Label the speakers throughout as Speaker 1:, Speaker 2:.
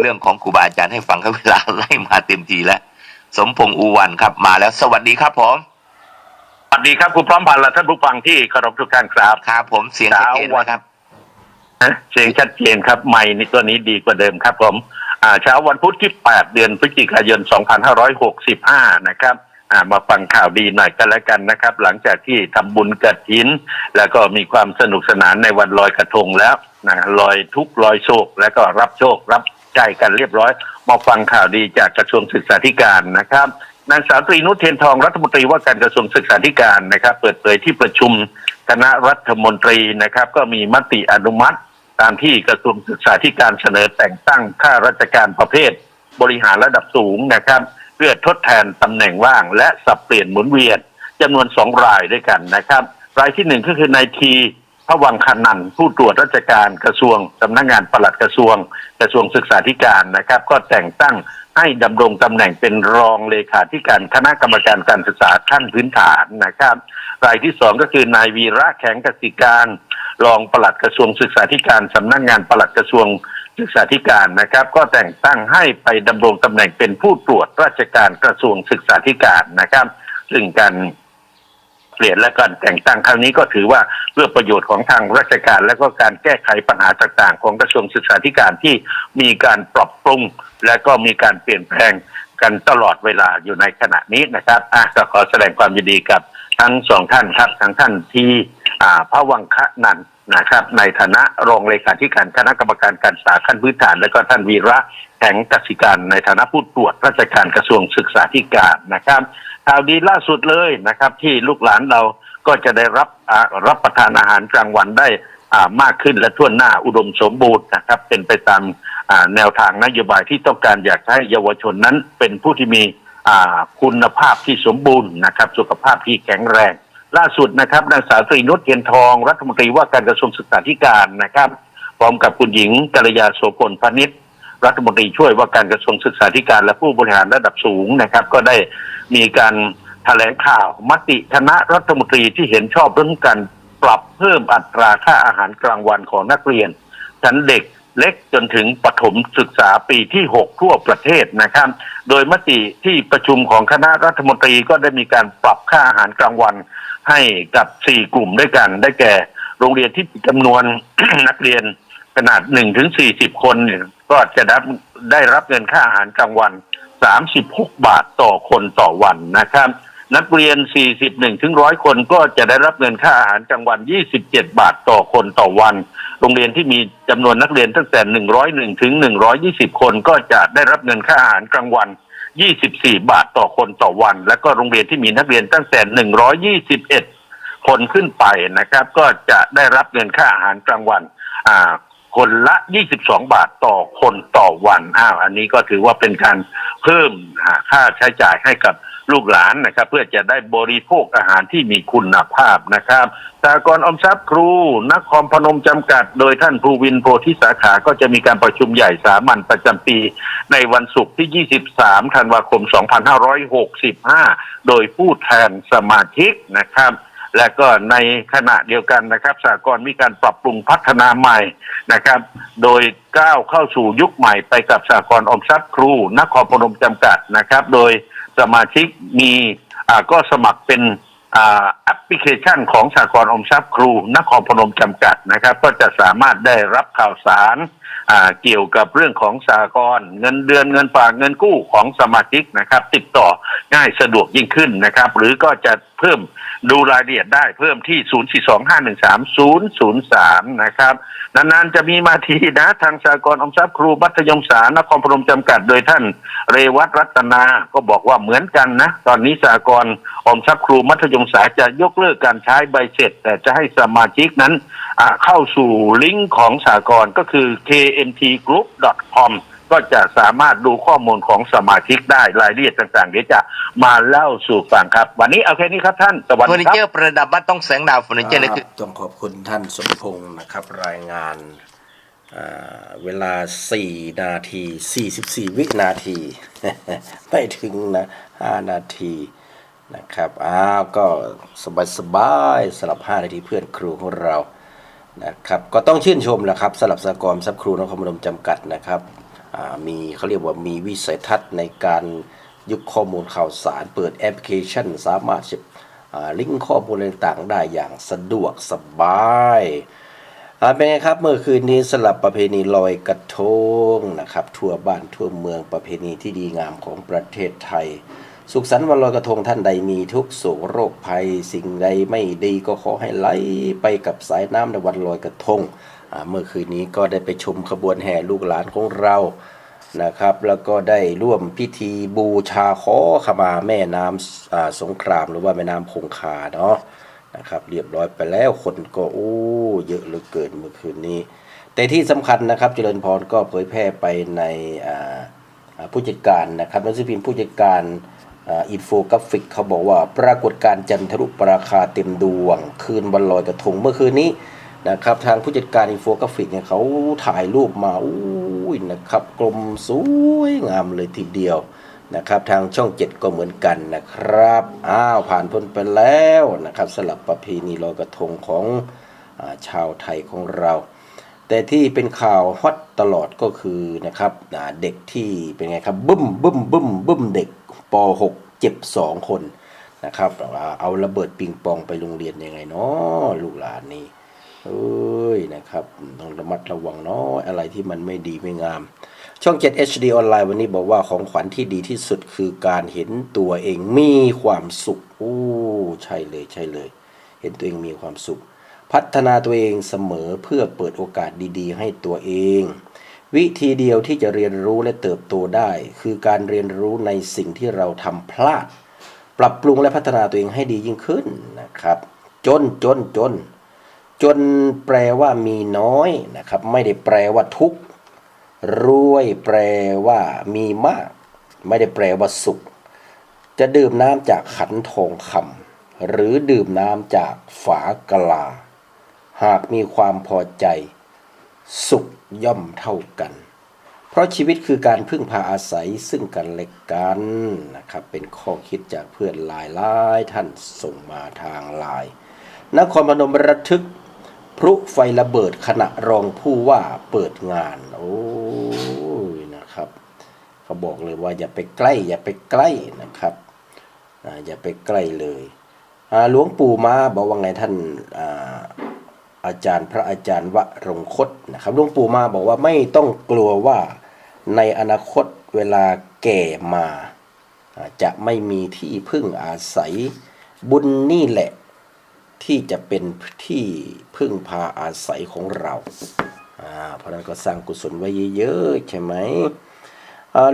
Speaker 1: เรื่องของครูบาอาจารย์ให้ฟังครับเวลาไล่มาเต็มทีแล้ว สมพงษ์อูวันครับมาแล้ว สวัสดีครับผม
Speaker 2: สวัสดีครับคุณพร้อมพันธ์และท่านผู้ฟังที่เคารพทุกท่านครับ
Speaker 1: ครับผมเสียงชัดเจนไหมครับ
Speaker 2: เสียงชัดเจนครับไม่ในตัวนี้ดีกว่าเดิมครับผมอ่าเช้าวันพุธที่ 8 เดือนพฤศจิกายน 2565 นะครับอ่ามาฟังข่าวดีหน่อยกันแล้วกันนะครับ หลังจากที่ทำบุญกระถิน แล้วก็มีความสนุกสนานในวันลอยกระทงแล้วนะลอยทุกข์ลอยโศกแล้วก็รับโชครับ ใจกันเรียบร้อย มาฟังข่าวดีจากกระทรวงศึกษาธิการนะครับนางสาวตรีนุชเทียนทองรัฐมนตรีว่าการกระทรวงศึกษาธิการนะครับ เปิดเผยที่ประชุมคณะรัฐมนตรีนะครับ ก็มีมติอนุมัติ ตามที่กระทรวงศึกษาธิการเสนอแต่งตั้งข้าราชการประเภท บริหารระดับสูงนะครับ เพื่อทดแทนตำแหน่งว่าง และสับเปลี่ยนหมุนเวียนจำนวนสองรายด้วยกันนะครับ รายที่หนึ่งก็คือนายที พระวังคนันผู้ตรวจราชการกระทรวงสำนักงานปลัดกระทรวง กระทรวงศึกษาธิการนะครับ ก็แต่งตั้งให้ดำรงตำแหน่งเป็นรองเลขาธิการคณะกรรมการการศึกษาขั้นพื้นฐานนะครับ รายที่สองก็คือนายวีระแข็งกสิการ รองปลัดกระทรวงศึกษาธิการสำนักงานปลัดกระทรวงศึกษาธิการนะครับ ก็แต่งตั้งให้ไปดำรงตำแหน่งเป็นผู้ตรวจราชการกระทรวงศึกษาธิการนะครับ ซึ่งการเปลี่ยนและการแต่งตั้งครั้งนี้ก็ถือว่า เพื่อประโยชน์ของทางราชการ และก็การแก้ไขปัญหาต่างๆ ของกระทรวงศึกษาธิการที่มีการปรับปรุง และก็มีการเปลี่ยนแปลงกันตลอดเวลาอยู่ในขณะนี้นะครับอะก็ขอแสดงความยินดีกับทั้งสองท่านครับทั้งท่านที่อ่าพระวังคะนันนะครับ ในฐานะรองเลขาธิการคณะกรรมการการศึกษาขั้นพื้นฐาน และก็ท่านวีระแห่งกสิการในฐานะผู้ตรวจราชการกระทรวงศึกษาธิการนะครับข่าวดีล่าสุดเลยนะครับ ที่ลูกหลานเรา ก็จะได้รับรับประทานอาหารกลางวันได้อ่ามากขึ้นและทั่วหน้าอุดมสมบูรณ์นะครับ เป็นไปตามอ่าแนวทางนโยบายที่ต้องการอยากให้เยาวชนนั้นเป็นผู้ที่มีอ่าคุณภาพที่สมบูรณ์นะครับ สุขภาพที่แข็งแรง ล่าสุดนะครับนางสาวตรีนุชเทียนทอง รัฐมนตรีว่าการกระทรวงศึกษาธิการนะครับพร้อมกับคุณหญิงกัลยาโสพลพนิษฐ์รัฐมนตรีช่วยว่าการกระทรวงศึกษาธิการและผู้บริหารระดับสูงนะครับ ก็ได้มีการ แถลงข่าวมติคณะรัฐมนตรีที่เห็นชอบเรื่องการปรับเพิ่มอัตราค่าอาหารกลางวันของนักเรียน ชั้นเด็กเล็กจนถึงปฐมศึกษาปีที่ 6 ทั่วประเทศนะครับ โดยมติที่ประชุมของคณะรัฐมนตรีก็ได้มีการปรับค่าอาหารกลางวันให้กับ 4 กลุ่มด้วยกัน ได้แก่ โรงเรียนที่มีจำนวนนักเรียนขนาด1ถึง40 คนก็จะได้ได้รับเงินค่าอาหารกลางวัน 36 บาทต่อคนต่อวันนะครับ นักเรียน 41 ถึง 100 คนก็จะได้รับเงินค่าอาหารกลางวัน 27 บาทต่อคนต่อวัน โรงเรียนที่มีจำนวนนักเรียนตั้งแต่ 101 ถึง 120 คนก็จะได้รับเงินค่าอาหารกลางวัน 24 บาทต่อคนต่อวัน และก็โรงเรียนที่มีนักเรียนตั้งแต่ 121 คนขึ้นไปนะครับ ก็จะได้รับเงินค่าอาหารกลางวัน อ่าคนละ 22 บาทต่อคนต่อวัน อ้าว อันนี้ก็ถือว่าเป็นการเพิ่มค่าใช้จ่ายให้กับ ลูกหลานนะครับ เพื่อจะได้บริโภคอาหารที่มีคุณภาพนะครับสากรอมทรัพย์ครูนครพนมจำกัด โดยท่านภูวินโพธิสาขาก็จะมีการประชุมใหญ่สามัญประจำปี ในวันศุกร์ที่ 23 ธันวาคม 2565 โดยผู้แทนสมาชิกนะครับและก็ในขณะเดียวกันนะครับสากลมีการปรับปรุงพัฒนาใหม่นะครับ โดยก้าวเข้าสู่ยุคใหม่ไปกับสากลออมทรัพย์ครูนครพนมจำกัดนะครับ โดย สมาชิกมีอ่าก็สมัครเป็นอ่าแอปพลิเคชันของสากลอมทรัพย์ครูนครพนมจำกัดนะครับ ก็จะสามารถได้รับข่าวสารอ่าเกี่ยวกับเรื่องของสากลเงินเดือนเงินฝากเงินกู้ของสมาชิกนะครับ ติดต่อง่ายสะดวกยิ่งขึ้นนะครับ หรือก็จะเพิ่ม ดูรายละเอียดได้เพิ่มที่ 042513003 นะครับ นานๆจะมีมาทีนะทางสากลอมทรัพย์ครูมัธยมศึกษานครพนมจำกัดโดยท่านเรวัตรัตนา ก็บอกว่าเหมือนกันนะ ตอนนี้สากลอมทรัพย์ครูมัธยมศึกษาจะยกเลิกการใช้ใบเสร็จ แต่จะให้สมาชิกนั้นเข้าสู่ลิงก์ของสากลก็คือ kmtgroup.com ก็จะสามารถดูข้อมูลของสมาชิกได้รายละเอียดต่างๆ เดี๋ยวจะมาเล่าสู่ฟังครับ วันนี้เอาแค่นี้ครับท่านสวัส
Speaker 1: เฟอร์
Speaker 2: ดี
Speaker 1: นิ
Speaker 2: ค
Speaker 1: เจอ
Speaker 2: รับ
Speaker 1: ร์ประดับบ้านต้องแสงดาวเฟอร์นิเจอร์เลยคือ
Speaker 3: ต้องขอบคุณท่านสมพงศ์นะครับ รายงานอ่าเวลา 4 นาที 44 วินาที ไม่ถึงนะ 5 นาทีนะครับ อ้าว ก็สบายสบายๆสำหรับ 5 นาทีเพื่อนครูของเรานะครับ ก็ต้องชื่นชมแหละครับสำหรับสหกรณ์ทรัพย์ครูนครพนมจำกัดนะครับอ่า มีเขาเรียกว่ามีวิสัยทัศน์ในการยุคข้อมูลข่าวสาร เปิดแอปพลิเคชัน สามารถจะอ่าลิงก์ข้อมูลต่างๆ ได้อย่างสะดวกสบายเป็นไงครับเมื่อคืนนี้สลับประเพณีลอยกระทงนะครับ ทั่วบ้านทั่วเมืองประเพณีที่ดีงามของประเทศไทย สุขสันต์วันลอยกระทงท่านใดมีทุกข์โศกโรคภัย สิ่งใดไม่ดีก็ขอให้ไหลไปกับสายน้ำในวันลอยกระทง เมื่อคืนนี้ก็ได้ไปชมขบวนแห่ลูกหลานของเรานะครับ แล้วก็ได้ร่วมพิธีบูชาขอขมาแม่น้ำสงครามหรือว่าแม่น้ำคงคาเนาะนะครับ เรียบร้อยไปแล้วคนก็โอ้เยอะเหลือเกินเมื่อคืนนี้ แต่ที่สำคัญนะครับเจริญพรก็เผยแพร่ไปในผู้จัดการนะครับนังสือพิมพ์ผู้จัดการอินโฟกราฟิกเขาบอกว่าปรากฏการณ์จันทรุปราคาเต็มดวง คืนวันลอยกระทงเมื่อคืนนี้ นะครับทางผู้จัดการอินโฟกราฟิกเนี่ยเขาถ่ายรูปมาอุ้ยนะครับกลมสวยงามเลยทีเดียวนะครับทางช่องเจ็ดก็เหมือนกันนะครับอ้าวผ่านพ้นไปแล้วนะครับสลับประเพณีลอยกระทงของอาชาวไทยของเรา แต่ที่เป็นข่าวฮอตตลอดก็คือนะครับเด็กที่เป็นไงครับบึ้มบึ้มบึ้มบึ้มเด็กป .6 เจ็บสองคนนะครับเอาระเบิดปิงปองไปโรงเรียนยังไงเนาะลูกหลานนี่ เอ้ยนะครับต้องระมัดระวังเนาะอะไรที่มันไม่ดีไม่งาม ช่อง 7 HD ออนไลน์วันนี้บอกว่าของขวัญที่ดีที่สุดคือการเห็นตัวเองมีความสุขโอ้ใช่เลยใช่เลย เห็นตัวเองมีความสุข พัฒนาตัวเองเสมอเพื่อเปิดโอกาสดีๆ ให้ตัวเอง วิธีเดียวที่จะเรียนรู้และเติบโตได้ คือการเรียนรู้ในสิ่งที่เราทำพลาด ปรับปรุงและพัฒนาตัวเองให้ดียิ่งขึ้นนะครับ จนจนจนจน จนแปลว่ามีน้อยนะครับ ไม่ได้แปลว่าทุกข์รวยแปลว่ามีมาก ไม่ได้แปลว่าสุข จะดื่มน้ำจากขันทองคำหรือดื่มน้ำจากฝากะลา หากมีความพอใจ สุขย่อมเท่ากัน เพราะชีวิตคือการพึ่งพาอาศัยซึ่งกันและกันนะครับ เป็นข้อคิดจากเพื่อนหลายหลายๆท่านส่งมาทางไลน์นครพนมระทึก พลุไฟระเบิดขณะรองผู้ว่าเปิดงาน โอ้ยนะครับเขาบอกเลยว่าอย่าไปใกล้ อย่าไปใกล้นะครับอย่าไปใกล้เลยหลวงปู่มาบอกว่าไงท่านอาอาจารย์พระอาจารย์วรงคตนะครับหลวงปู่มาบอกว่าไม่ต้องกลัวว่าในอนาคตเวลาแก่มา จะไม่มีที่พึ่งอาศัยบุญนี่แหละ ที่จะเป็นที่พึ่งพาอาศัยของเราเพราะนั้นก็สร้างกุศลไว้เยอะๆใช่ไหม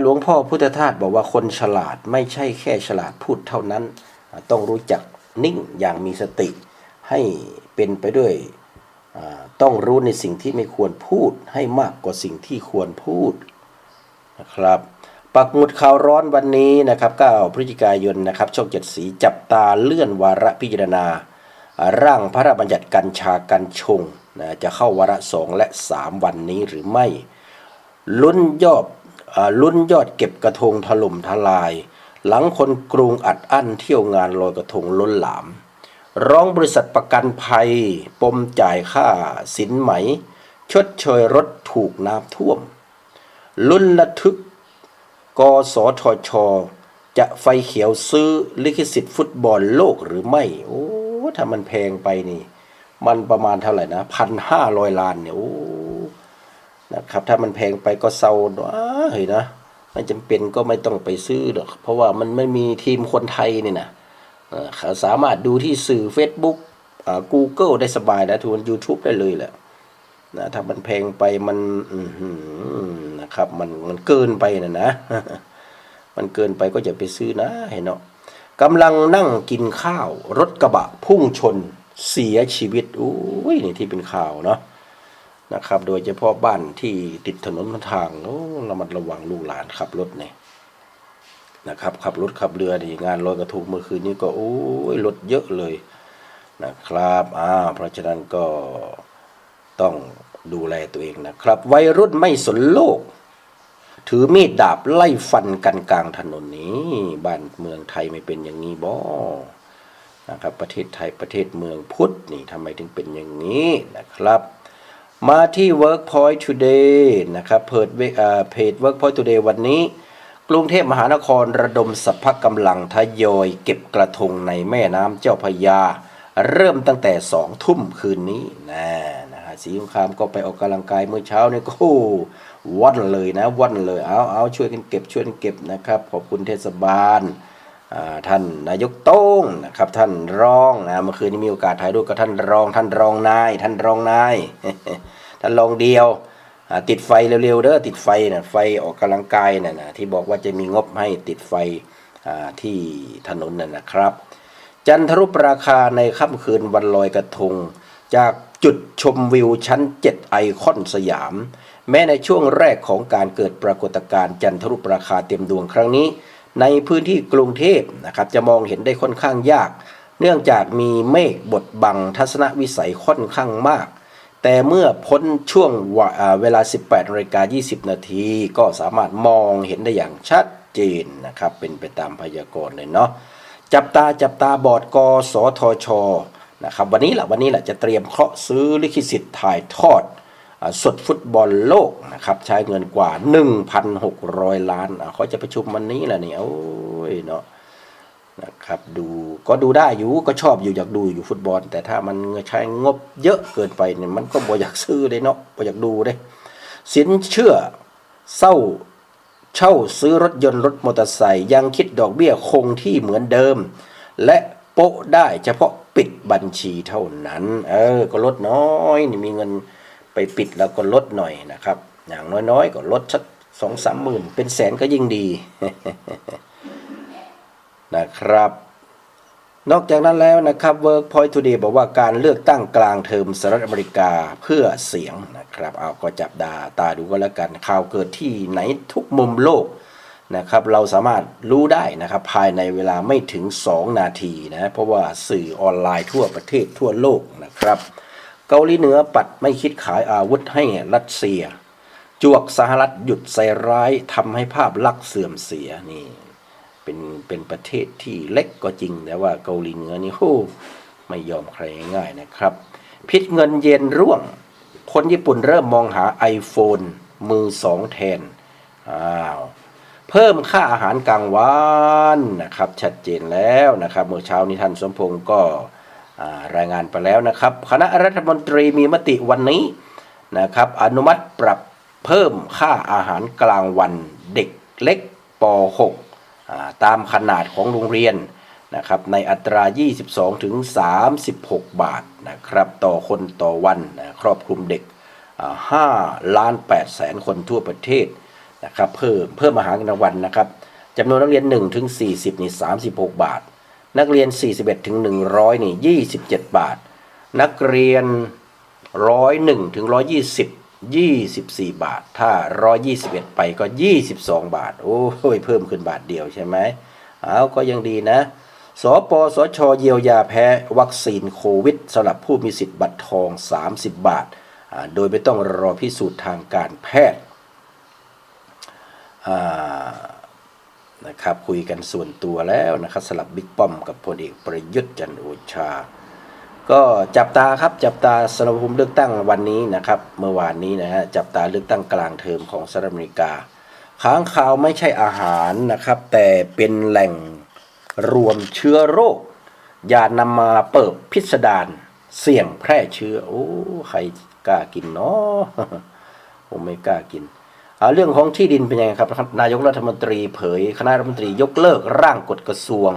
Speaker 3: หลวงพ่อพุทธทาสบอกว่าคนฉลาดไม่ใช่แค่ฉลาดพูดเท่านั้น ต้องรู้จักนิ่งอย่างมีสติ ให้เป็นไปด้วยต้องรู้ในสิ่งที่ไม่ควรพูดให้มากกว่าสิ่งที่ควรพูดนะครับปักหมุดข่าวร้อนวันนี้นะครับ9พฤศจิกายนนะครับช่องเจ็ดสีจับตาเลื่อนวาระพิจารณา ร่างพระราชบัญญัติกัญชากัญชงนะจะเข้าวาระสองและ 3 วันนี้หรือไม่ ลุ้นยอดอลุ้นยอดเก็บกระทงถล่มทลาย หลังคนกรุงอัดอั้นเที่ยวงานลอยกระทงล้นหลาม ร้องบริษัทประกันภัย ปมจ่ายค่าสินไหม ชดเชยรถถูกน้ำท่วม ลุ้นระทึกกสทช จะไฟเขียวซื้อลิขสิทธิ์ฟุตบอลโลกหรือไม่โอ้ ถ้ามันแพงไปนี่ มันประมาณเท่าไหร่นะพันห้าร้อยล้านเนี่ยโอ้นะครับ ถ้ามันแพงไปก็เศร้าเนาะเฮ้ยนะไม่จำเป็นก็ไม่ต้องไปซื้อหรอก เพราะว่ามันไม่มีทีมคนไทยนี่นะเขาสามารถดูที่สื่อ Facebook อ่า Google ได้สบายนะทุน YouTube ได้เลยแหละนะถ้ามันแพงไปมันอืนะครับ มันมันเกินไปนะนะ มันเกินไปก็จะไปซื้อนะเห็นเนาะ กำลังนั่งกินข้าว รถกระบะพุ่งชนเสียชีวิตอุ้ยนี่ที่เป็นข่าวเนาะนะครับ โดยเฉพาะบ้านที่ติดถนนทางโอ้ระมัดระวังลูกหลานขับรถเนี่ยนะครับขับรถขับเรือนี่งานลอยกระทงเมื่อคืนนี้ก็โอ้ยรถเยอะเลยนะครับอ่าเพราะฉะนั้นก็ต้องดูแลตัวเองนะครับ วัยรุ่นไม่สนโลก ถือมีดดาบไล่ฟันกันกลางถนนนี้ บ้านเมืองไทยไม่เป็นอย่างนี้บ่นะครับประเทศไทยประเทศเมืองพุทธนี่ทำไมถึงเป็นอย่างนี้นะครับ มาที่ Workpoint Today นะครับเพจเวอ่าเพจ Workpoint Today วันนี้ กรุงเทพมหานครระดมสรรพกำลังทยอยเก็บกระทงในแม่น้ำเจ้าพยา เริ่มตั้งแต่สองทุ่มคืนนี้นะนะฮะสีสงครามก็ไปออกกำลังกายเมื่อเช้านี่ก็ โอ้วันเลยนะวันเลยเอาเอาช่วยกันเก็บช่วยกันเก็บนะครับ ขอบคุณเทศบาลท่านนายกโต้งนะครับ ท่านรองนะเมื่อคืนนี้มีโอกาสถ่ายรูปกับท่านรอง ท่านรองนาย ท่านรองนายท่านรองเดียวติดไฟเร็วๆเด้อติดไฟนะไฟออกกำลังกายนะนะที่บอกว่าจะมีงบให้ติดไฟที่ถนนน่ะนะครับ จันทรุปราคาในค่ำคืนวันลอยกระทง จากจุดชมวิวชั้น 7 ไอคอนสยาม แม้ในช่วงแรกของการเกิดปรากฏการณ์จันทรุปราคาเต็มดวงครั้งนี้ ในพื้นที่กรุงเทพนะครับจะมองเห็นได้ค่อนข้างยาก เนื่องจากมีเมฆบดบังทัศนวิสัยค่อนข้างมาก แต่เมื่อพ้นช่วงวเวลา 18นาฬิกา20 นาทีก็สามารถมองเห็นได้อย่างชัดเจนนะครับเป็นไปตามพยากรณ์เลยเนาะจับตาจับตาบอร์ดกสทชนะครับวันนี้แหละวันนี้แหละจะเตรียมเคาะซื้อลิขสิทธิ์ถ่ายทอด สดฟุตบอลโลกนะครับใช้เงินกว่า 1,600 ล้านอะเขาจะประชุมวันนี้แหละเนี่ยโอ้ยเนาะนะครับดูก็ดูได้อยู่ก็ชอบอยู่อยากดูอยู่ฟุตบอล แต่ถ้ามันใช้งบเยอะเกินไปเนี่ยมันก็บ่อยากซื้อเลยเนาะบ่อยากดูเลยสินเชื่อเศร้าเช่าซื้อรถยนต์รถมอเตอร์ไซค์ยังคิดดอกเบี้ยคงที่เหมือนเดิม และโปะได้เฉพาะปิดบัญชีเท่านั้น เออก็ลดน้อยนี่มีเงิน ไปปิดแล้วก็ลดหน่อยนะครับ อย่างน้อยๆ ก็ลดสักสองสามหมื่นเป็นแสนก็ยิ่งดีนะครับนอกจากนั้นแล้วนะครับ Workpoint Today บอกว่าการเลือกตั้งกลางเทอมสหรัฐอเมริกาเพื่อเสียงนะครับ เอาก็จับดาตาดูก็แล้วกันข่าวเกิดที่ไหนทุกมุมโลกนะครับ เราสามารถรู้ได้นะครับ ภายในเวลาไม่ถึง 2 นาทีนะ เพราะว่าสื่อออนไลน์ทั่วประเทศทั่วโลกนะครับ เกาหลีเหนือปัดไม่คิดขายอาวุธให้รัสเซีย จวกสหรัฐหยุดใส่ร้ายทำให้ภาพลักษณ์เสื่อมเสียนี่เป็นเป็นประเทศที่เล็กก็จริง แต่ว่าเกาหลีเหนือนี่โหไม่ยอมใครง่ายนะครับ พิษเงินเย็นร่วง คนญี่ปุ่นเริ่มมองหา iPhone มือสองแทนอ้าวเพิ่มค่าอาหารกลางวันนะครับ ชัดเจนแล้วนะครับ เมื่อเช้านี้ท่านสมพงศ์ก็ รายงานไปแล้วนะครับ คณะรัฐมนตรีมีมติวันนี้นะครับ อนุมัติปรับเพิ่มค่าอาหารกลางวันเด็กเล็กป .6 ตามขนาดของโรงเรียนนะครับในอัตรา 22 ถึง 36 บาทนะครับต่อคนต่อวันนะครอบคลุมเด็ก 5 ล้าน8แสนคนทั่วประเทศนะครับเพิ่มเพิ่มอาหารกลางวันนะครับจำนวนนักเรียน 1 ถึง 40 นี่ 36 บาท นักเรียน 41ถึง100 นี่ 27 บาท นักเรียน 101ถึง120 24 บาท ถ้า 121 ไปก็ 22 บาท โอ้ย เพิ่มขึ้นบาทเดียวใช่ไหมเอาก็ยังดีนะ สปสช เยียวยาแพ้วัคซีนโควิดสำหรับผู้มีสิทธิ์บัตรทอง 30 บาทอ่าโดยไม่ต้องรอพิสูจน์ทางการแพทย์อ่า นะครับคุยกันส่วนตัวแล้วนะครับสลับบิ๊กป้อมกับพลเอกประยุทธ์จันโอชา ก็จับตาครับจับตาสนภูมิเลือกตั้งวันนี้นะครับ เมื่อวานนี้นะฮะจับตาเลือกตั้งกลางเทอมของสหรัฐอเมริกา ค้างคาวไม่ใช่อาหารนะครับ แต่เป็นแหล่งรวมเชื้อโรค อย่านำมาเปิดพิสดารเสี่ยงแพร่เชื้อ โอ้ใครกล้ากินเนาะผมไม่กล้ากิน เรื่องของที่ดินเป็นยังไงครับ นายกรัฐมนตรีเผย คณะรัฐมนตรียกเลิกร่างกฎกระทรวง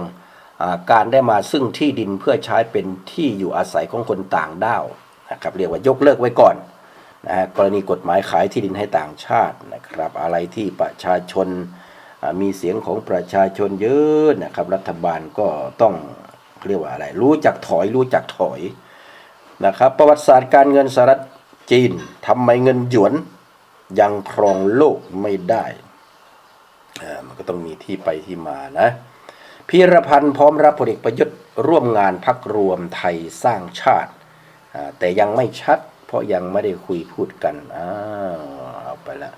Speaker 3: การได้มาซึ่งที่ดินเพื่อใช้เป็นที่อยู่อาศัยของคนต่างด้าวนะครับเรียกว่ายกเลิกไว้ก่อนนะฮะกรณีกฎหมายขายที่ดินให้ต่างชาตินะครับ อะไรที่ประชาชนมีเสียงของประชาชนเยอะนะครับ รัฐบาลก็ต้องเรียกว่าอะไร รู้จักถอยรู้จักถอยนะครับ ประวัติศาสตร์การเงินสหรัฐจีนทำไมเงินหยวน ยังครองโลกไม่ได้อ่ามันก็ต้องมีที่ไปที่มานะพีรพันธ์พร้อมรับพลเอกประยุทธ์ร่วมงานพักรวมไทยสร้างชาติอ่าแต่ยังไม่ชัด เพราะยังไม่ได้คุยพูดกันอ้าวเอาไปละ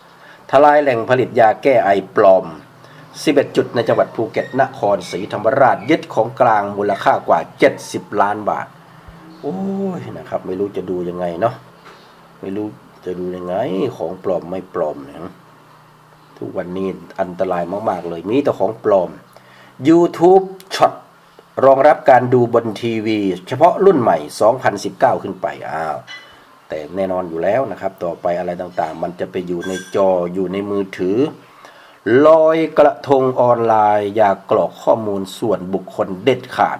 Speaker 3: ทลายแหล่งผลิตยาแก้ไอปลอม 11 จุดในจังหวัดภูเก็ตนครศรีธรรมราชยึดของกลางมูลค่ากว่า 70 ล้านบาท โอ้ยนะครับ ไม่รู้จะดูยังไงเนาะไม่รู้ จะดูยังไงของปลอมไม่ปลอมเนี่ยทุกวันนี้อันตรายมาก ๆ เลยมีแต่ของปลอม YouTube ช็อตรองรับการดูบนทีวี เฉพาะรุ่นใหม่ 2019 ขึ้นไปอ้าวแต่แน่นอนอยู่แล้วนะครับ ต่อไปอะไรต่างๆ มันจะไปอยู่ในจออยู่ในมือถือลอยกระทงออนไลน์ อย่ากกรอกข้อมูลส่วนบุคคลเด็ดขาด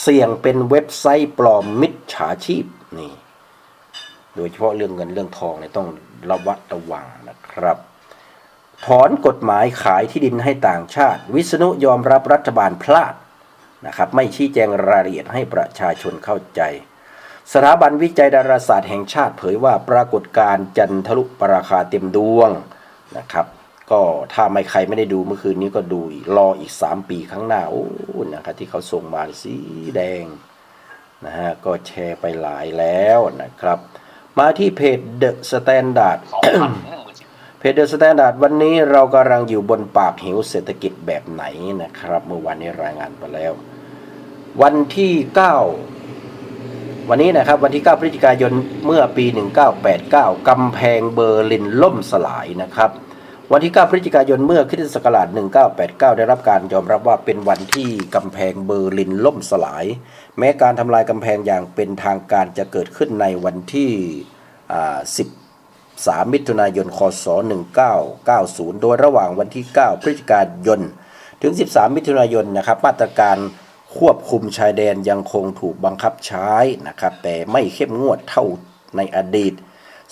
Speaker 3: เสี่ยงเป็นเว็บไซต์ปลอมมิจฉาชีพนี่ โดยเฉพาะเรื่องเงินเรื่องทองเนี่ยต้องระวัดระวังนะครับ ถอนกฎหมายขายที่ดินให้ต่างชาติ วิษณุยอมรับรัฐบาลพลาดนะครับ ไม่ชี้แจงรายละเอียดให้ประชาชนเข้าใจ สถาบันวิจัยดาราศาสตร์แห่งชาติเผยว่าปรากฏการณ์จันทรุปราคาเต็มดวงนะครับ ก็ถ้าไม่ใครไม่ได้ดูเมื่อคืนนี้ก็ดูรออีก 3 ปีข้างหน้าโอ้นะครับที่เขาส่งมาสีแดงนะฮะก็แชร์ไปหลายแล้วนะครับ มาที่เพจ The Standard เพจ The Standard วันนี้เรากำลังอยู่บนปากเหวเศรษฐกิจแบบไหนนะครับ เมื่อวานนี้รายงานไปแล้ว วันที่ 9 วันนี้นะครับ วันที่ 9 พฤศจิกายนเมื่อปี 1989กำแพงเบอร์ลินล่มสลายนะครับ วันที่ 9 พฤศจิกายนเมื่อคริสตศักราช 1989 ได้รับการยอมรับว่าเป็นวันที่กำแพงเบอร์ลินล่มสลาย แม้การทำลายกำแพงอย่างเป็นทางการจะเกิดขึ้นในวันที่ 13 มิถุนายน คศ 1990 โดยระหว่างวันที่ 9 พฤศจิกายน ถึง 13 มิถุนายนนะครับมาตรการควบคุมชายแดนยังคงถูกบังคับใช้นะครับแต่ไม่เข้มงวดเท่าในอดีต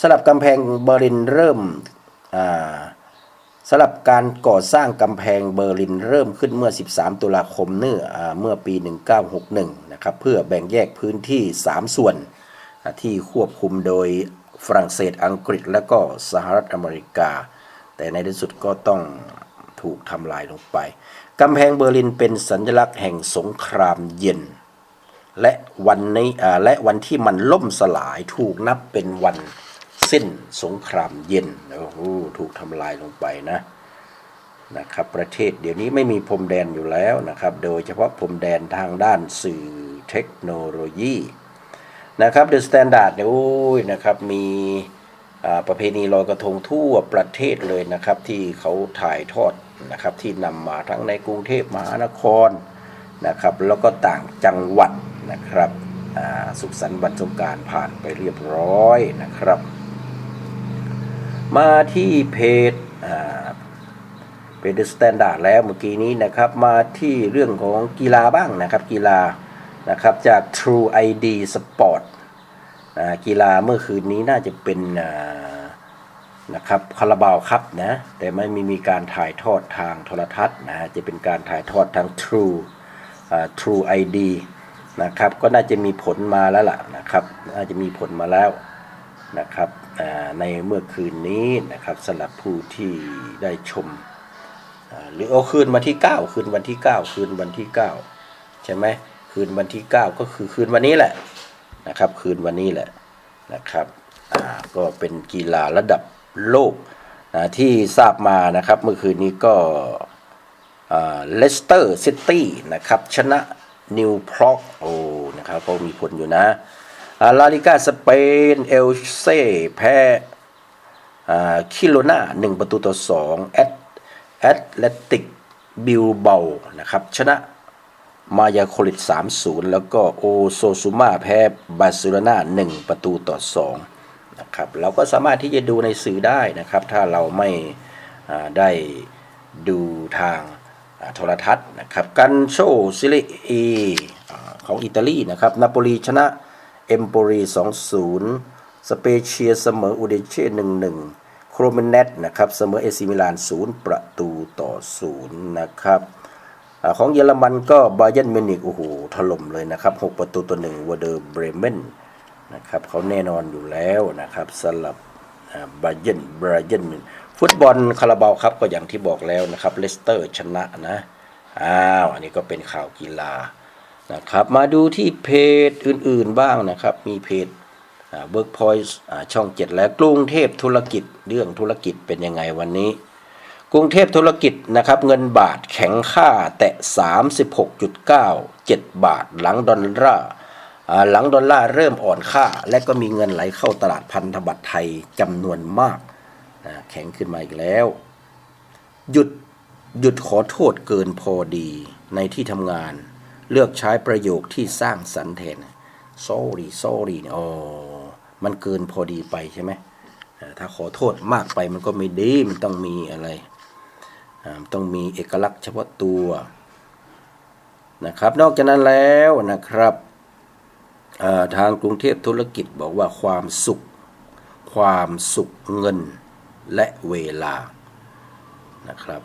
Speaker 3: สำหรับกำแพงเบอร์ลินเริ่มอ่า สำหรับการก่อสร้างกำแพงเบอร์ลินเริ่มขึ้นเมื่อ 13 ตุลาคมเนื่อเมื่อปี 1961 นะครับเพื่อแบ่งแยกพื้นที่ 3 ส่วน ที่ควบคุมโดยฝรั่งเศสอังกฤษและก็สหรัฐอเมริกา แต่ในที่สุดก็ต้องถูกทำลายลงไป กำแพงเบอร์ลินเป็นสัญลักษณ์แห่งสงครามเย็น และวันนี้และวันที่มันล่มสลายถูกนับเป็นวัน สิ้นสงครามเย็นโอ้โหถูกทำลายลงไปนะนะครับประเทศเดี๋ยวนี้ไม่มีพรมแดนอยู่แล้วนะครับ โดยเฉพาะพรมแดนทางด้านสื่อเทคโนโลยีนะครับเดอะสแตนดาร์ดเนี่ยโอ้ยนะครับมีประเพณีลอยกระทงทั่วประเทศเลยนะครับ ที่เขาถ่ายทอดนะครับที่นำมาทั้งในกรุงเทพมหานครนะครับ แล้วก็ต่างจังหวัดนะครับสุขสันต์วันสงการผ่านไปเรียบร้อยนะครับ มาที่เพจอ่าเพจสแตนดาร์ดแล้วเมื่อกี้นี้นะครับมาที่เรื่องของกีฬาบ้างนะครับกีฬานะครับจาก True ID Sport อ่ากีฬาเมื่อคืนนี้น่าจะเป็นอ่านะครับคาราบาวครับนะแต่ไม่มีมีการถ่ายทอดทางโทรทัศน์นะจะเป็นการถ่ายทอดทาง True อ่า True ID นะครับก็น่าจะมีผลมาแล้วล่ะนะครับน่าจะมีผลมาแล้ว นะครับในเมื่อคืนนี้นะครับสำหรับผู้ที่ได้ชม หรือเอาคืนวันที่ 9 คืนวันที่ 9 คืนวันที่ 9 ใช่ไหมคืนวันที่ 9 ก็คือคืนวันนี้แหละนะครับ คืนวันนี้แหละนะครับก็เป็นกีฬาระดับโลกนะที่ทราบมานะครับเมื่อคืนนี้ก็เลสเตอร์ซิตี้นะครับชนะนิวพร็อกโอ้นะครับก็มีผลอยู่นะ ลาลิกาสเปนเอลเซ่แพ้คิโลนาหนึ่งประตูต่อสองแอตแอตเลติกบิลเบานะครับ ชนะมายาโคลิต3-0 แล้วก็โอโซซูมาแพ้บาร์เซโลนา1ประตูต่อ2นะครับเราก็สามารถที่จะดูในสื่อได้นะครับ ถ้าเราไม่ได้ดูทางโทรทัศน์นะครับกันโชซิลิอีของอิตาลีนะครับนาโปลีชนะ เอมโปรี2-0 สเปเชียเสมออูเดเช่1-1 โครเมเนตนะครับเสมอเอซิมิลาน 0 ประตูต่อ 0 นะครับอของเยอรมันก็บาเย r n นมิวนิกโอ้โหถล่มเลยนะครับ 6 ประตูต่อหนึ่งวอเดอร์เบรเมนนะครับเขาแน่นอนอยู่แล้วนะครับสำหรับบาเยนบาเยนฟุตบอลคาราบาวครับก็อย่างที่บอกแล้วนะครับเลสเตอร์ชนะนะอ้าวอันนี้ก็เป็นข่าวกีฬา นะครับ มาดูที่เพจอื่นๆบ้างนะครับ มีเพจเวิร์กพอยต์ช่องเจ็ดและกรุงเทพธุรกิจเรื่องธุรกิจเป็นยังไงวันนี้ กรุงเทพธุรกิจนะครับเงินบาทแข็งค่าแตะ 36.97 บาทหลังดอลลาร์หลังดอลลาร์เริ่มอ่อนค่า และก็มีเงินไหลเข้าตลาดพันธบัตรไทยจำนวนมาก แข็งขึ้นมาอีกแล้ว หยุดหยุดขอโทษเกินพอดีในที่ทำงาน เลือกใช้ประโยคที่สร้างสรรค์แทน sorry sorry เนี่ยอ๋อมันเกินพอดีไปใช่ไหมถ้าขอโทษมากไปมันก็ไม่ดีมันต้องมีอะไรต้องมีเอกลักษณ์เฉพาะตัวนะครับ นอกจากนั้นแล้วนะครับทางกรุงเทพธุรกิจบอกว่าความสุข ความสุขเงินและเวลานะครับ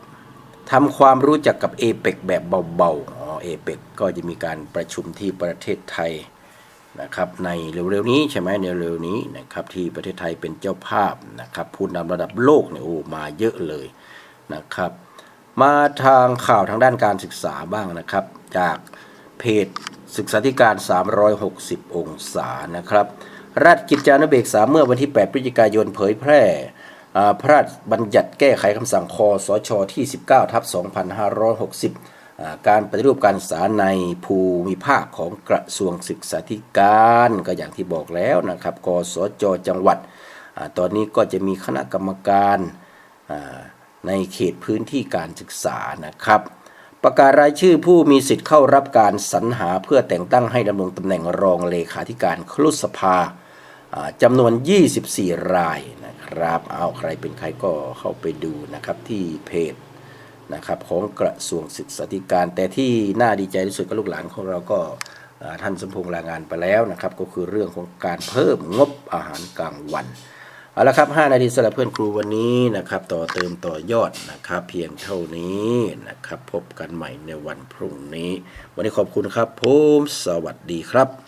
Speaker 3: ทำความรู้จักกับเอเปกแบบเบาๆอ๋อเอเปกก็จะมีการประชุมที่ประเทศไทยนะครับในเร็วๆนี้ใช่ไหมในเร็วนี้นะครับที่ประเทศไทยเป็นเจ้าภาพนะครับผู้นำระดับโลกเนี่ยโอ้มาเยอะเลยนะครับ มาทางข่าวทางด้านการศึกษาบ้างนะครับ จากเพจศึกษาธิการ 360 องศานะครับรัฐกิจจานุเบกษาเมื่อวันที่ 8 พฤศจิกายนเผยแพร่ พระราชบัญญัติแก้ไขคำสั่งคอสชที่ 19ทับ2560อ่าการปฏิรูปการศึกษาในภูมิภาคของกระทรวงศึกษาธิการ ก็อย่างที่บอกแล้วนะครับกสจจังหวัดอตอนนี้ก็จะมีคณะกรรมการในเขตพื้นที่การศึกษานะครับ ประกาศรายชื่อผู้มีสิทธิ์เข้ารับการสรรหาเพื่อแต่งตั้งให้ดำรงตำแหน่งรองเลขาธิการครุสภาอ่าจำนวน 24 รายนะ ครับเอาใครเป็นใครก็เข้าไปดูนะครับที่เพจนะครับของกระทรวงศึกษาธิการ แต่ที่น่าดีใจที่สุดกับลูกหลานของเราก็ท่านสมพงษ์รายงานไปแล้วนะครับ ก็คือเรื่องของการเพิ่มงบอาหารกลางวันเอาละครับ 5 นาทีสำหรับเพื่อนครูวันนี้นะครับ ต่อเติมต่อยอดนะครับ เพียงเท่านี้นะครับ พบกันใหม่ในวันพรุ่งนี้ วันนี้ขอบคุณครับผมสวัสดีครับ